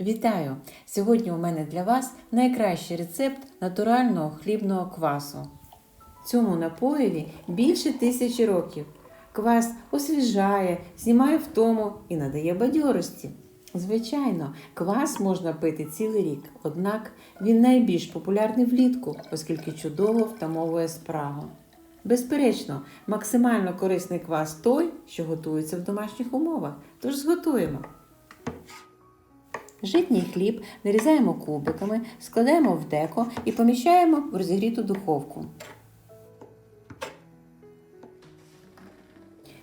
Вітаю! Сьогодні у мене для вас найкращий рецепт натурального хлібного квасу. Цьому напоєві більше тисячі років. Квас освіжає, знімає втому і надає бадьорості. Звичайно, квас можна пити цілий рік, однак він найбільш популярний влітку, оскільки чудово втамовує спрагу. Безперечно, максимально корисний квас той, що готується в домашніх умовах. Тож зготуємо. Житній хліб нарізаємо кубиками, складаємо в деко і поміщаємо в розігріту духовку.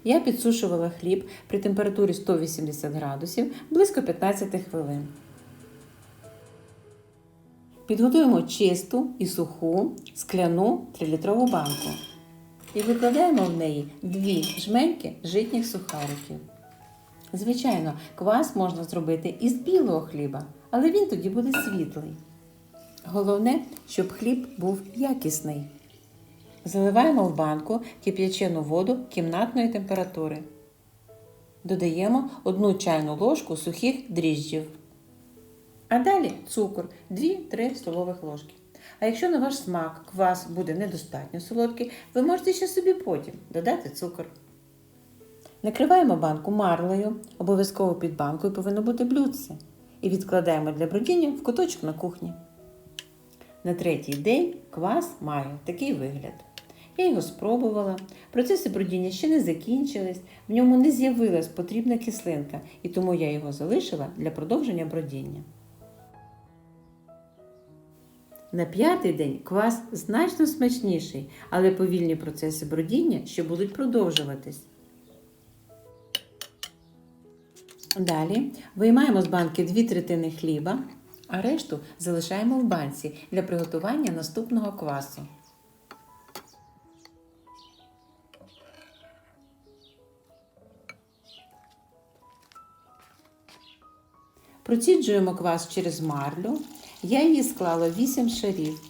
Я підсушувала хліб при температурі 180 градусів близько 15 хвилин. Підготуємо чисту і суху скляну 3-літрову банку і викладаємо в неї дві жменьки житніх сухариків. Звичайно, квас можна зробити із білого хліба, але він тоді буде світлий. Головне, щоб хліб був якісний. Заливаємо в банку кип'ячену воду кімнатної температури. Додаємо 1 чайну ложку сухих дріжджів. А далі цукор 2-3 столових ложки. А якщо на ваш смак квас буде недостатньо солодкий, ви можете ще собі потім додати цукор. Накриваємо банку марлею, обов'язково під банкою повинно бути блюдце. І відкладаємо для бродіння в куточок на кухні. На третій день квас має такий вигляд. Я його спробувала. Процеси бродіння ще не закінчились, в ньому не з'явилась потрібна кислинка, і тому я його залишила для продовження бродіння. На п'ятий день квас значно смачніший, але повільні процеси бродіння ще будуть продовжуватись. Далі виймаємо з банки 2 третини хліба, а решту залишаємо в банці для приготування наступного квасу. Проціджуємо квас через марлю. Я її склала 8 шарів.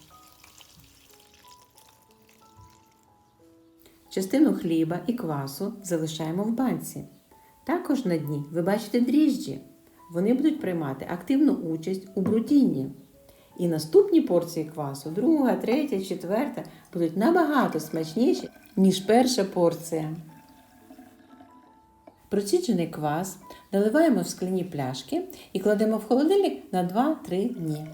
Частину хліба і квасу залишаємо в банці. Також на дні ви бачите дріжджі. Вони будуть приймати активну участь у брудінні. І наступні порції квасу, друга, третя, четверта, будуть набагато смачніші, ніж перша порція. Проціджений квас наливаємо в скляні пляшки і кладемо в холодильник на 2-3 дні.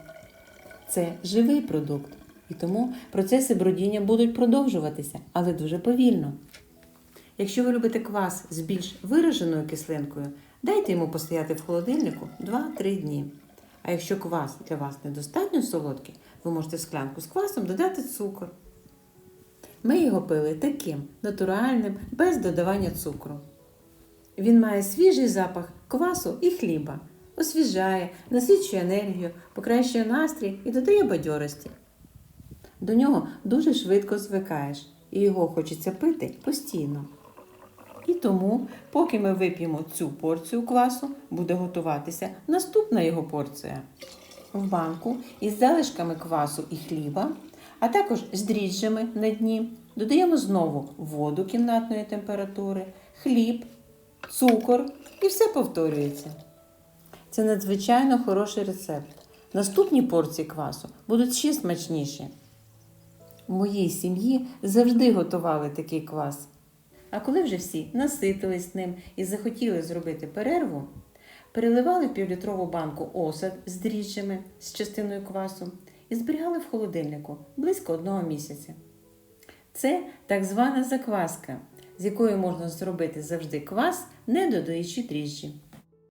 Це живий продукт, і тому процеси бродіння будуть продовжуватися, але дуже повільно. Якщо ви любите квас з більш вираженою кислинкою, дайте йому постояти в холодильнику 2-3 дні. А якщо квас для вас недостатньо солодкий, ви можете в склянку з квасом додати цукор. Ми його пили таким натуральним, без додавання цукру. Він має свіжий запах квасу і хліба, освіжає, насичує енергію, покращує настрій і додає бадьорості. До нього дуже швидко звикаєш, і його хочеться пити постійно. Тому, поки ми вип'ємо цю порцію квасу, буде готуватися наступна його порція. В банку із залишками квасу і хліба, а також з дріжджами на дні, додаємо знову воду кімнатної температури, хліб, цукор і все повторюється. Це надзвичайно хороший рецепт. Наступні порції квасу будуть ще смачніші. В моїй сім'ї завжди готували такий квас. А коли вже всі наситились ним і захотіли зробити перерву, переливали в півлітрову банку осад з дріжджами з частиною квасу і зберігали в холодильнику близько одного місяця. Це так звана закваска, з якої можна зробити завжди квас, не додаючи дріжджі.